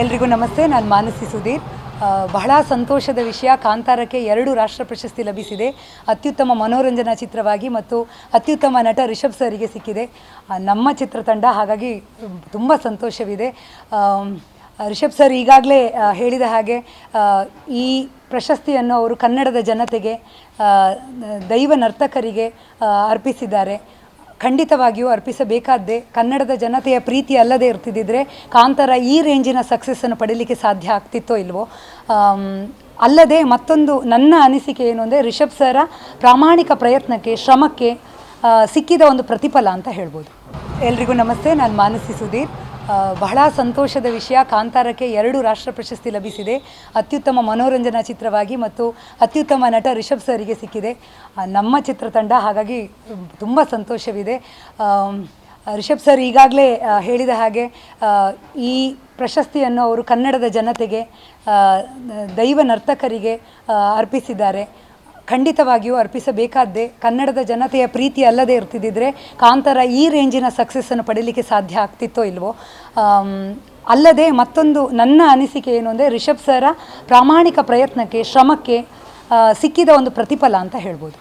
ಎಲ್ರಿಗೂ ನಮಸ್ತೆ, ನಾನು ಮಾನಸಿ ಸುಧೀರ್. ಬಹಳ ಸಂತೋಷದ ವಿಷಯ, ಕಾಂತಾರಕ್ಕೆ ಎರಡು ರಾಷ್ಟ್ರ ಪ್ರಶಸ್ತಿ ಲಭಿಸಿದೆ. ಅತ್ಯುತ್ತಮ ಮನೋರಂಜನಾ ಚಿತ್ರವಾಗಿ ಮತ್ತು ಅತ್ಯುತ್ತಮ ನಟ ರಿಷಬ್ ಸರಿಗೆ ಸಿಕ್ಕಿದೆ. ನಮ್ಮ ಚಿತ್ರತಂಡ, ಹಾಗಾಗಿ ತುಂಬ ಸಂತೋಷವಿದೆ. ರಿಷಬ್ ಸರ್ ಈಗಾಗಲೇ ಹೇಳಿದ ಹಾಗೆ ಈ ಪ್ರಶಸ್ತಿಯನ್ನು ಅವರು ಕನ್ನಡದ ಜನತೆಗೆ ದೈವ ನರ್ತಕರಿಗೆ ಅರ್ಪಿಸಿದ್ದಾರೆ. ಖಂಡಿತವಾಗಿಯೂ ಅರ್ಪಿಸಬೇಕಾದ್ದೇ ಕನ್ನಡದ ಜನತೆಯ ಪ್ರೀತಿ ಅಲ್ಲದೆ ಇರ್ತಿದ್ದಿದ್ರೆ ಕಾಂತಾರ ಈ ರೇಂಜಿನ ಸಕ್ಸಸ್ಸನ್ನು ಪಡೀಲಿಕ್ಕೆ ಸಾಧ್ಯ ಆಗ್ತಿತ್ತೋ ಇಲ್ವೋ? ಅಲ್ಲದೆ ಮತ್ತೊಂದು ನನ್ನ ಅನಿಸಿಕೆ ಏನು ಅಂದರೆ ರಿಷಬ್ ಸರ ಪ್ರಾಮಾಣಿಕ ಪ್ರಯತ್ನಕ್ಕೆ, ಶ್ರಮಕ್ಕೆ ಸಿಕ್ಕಿದ ಒಂದು ಪ್ರತಿಫಲ ಅಂತ ಹೇಳ್ಬೋದು. ಎಲ್ರಿಗೂ ನಮಸ್ತೆ. ನಾನು ಮಾನಸಿ ಸುಧೀರ್. ಬಹಳ ಸಂತೋಷದ ವಿಷಯ. ಕಾಂತಾರಕ್ಕೆ ಎರಡು ರಾಷ್ಟ್ರ ಪ್ರಶಸ್ತಿ ಲಭಿಸಿದೆ. ಅತ್ಯುತ್ತಮ ಮನೋರಂಜನಾ ಚಿತ್ರವಾಗಿ ಮತ್ತು ಅತ್ಯುತ್ತಮ ನಟ ರಿಷಬ್ ಸರಿಗೆ ಸಿಕ್ಕಿದೆ. ನಮ್ಮ ಚಿತ್ರತಂಡ ಹಾಗಾಗಿ ತುಂಬ ಸಂತೋಷವಿದೆ. ರಿಷಬ್ ಸರ್ ಈಗಾಗಲೇ ಹೇಳಿದ ಹಾಗೆ ಈ ಪ್ರಶಸ್ತಿಯನ್ನು ಅವರು ಕನ್ನಡದ ಜನತೆಗೆ ದೈವ ನರ್ತಕರಿಗೆ ಅರ್ಪಿಸಿದ್ದಾರೆ. ಖಂಡಿತವಾಗಿಯೂ ಅರ್ಪಿಸಬೇಕಾದ್ದೇ ಕನ್ನಡದ ಜನತೆಯ ಪ್ರೀತಿ ಅಲ್ಲದೆ ಇರ್ತಿದ್ದಿದ್ರೆ ಕಾಂತಾರ ಈ ರೇಂಜಿನ ಸಕ್ಸಸ್ಸನ್ನು ಪಡೀಲಿಕ್ಕೆ ಸಾಧ್ಯ ಆಗ್ತಿತ್ತೋ ಇಲ್ವೋ? ಅಲ್ಲದೆ ಮತ್ತೊಂದು ನನ್ನ ಅನಿಸಿಕೆ ಏನು ಅಂದರೆ ರಿಷಬ್ ಸರ ಪ್ರಾಮಾಣಿಕ ಪ್ರಯತ್ನಕ್ಕೆ, ಶ್ರಮಕ್ಕೆ ಸಿಕ್ಕಿದ ಒಂದು ಪ್ರತಿಫಲ ಅಂತ ಹೇಳ್ಬೋದು.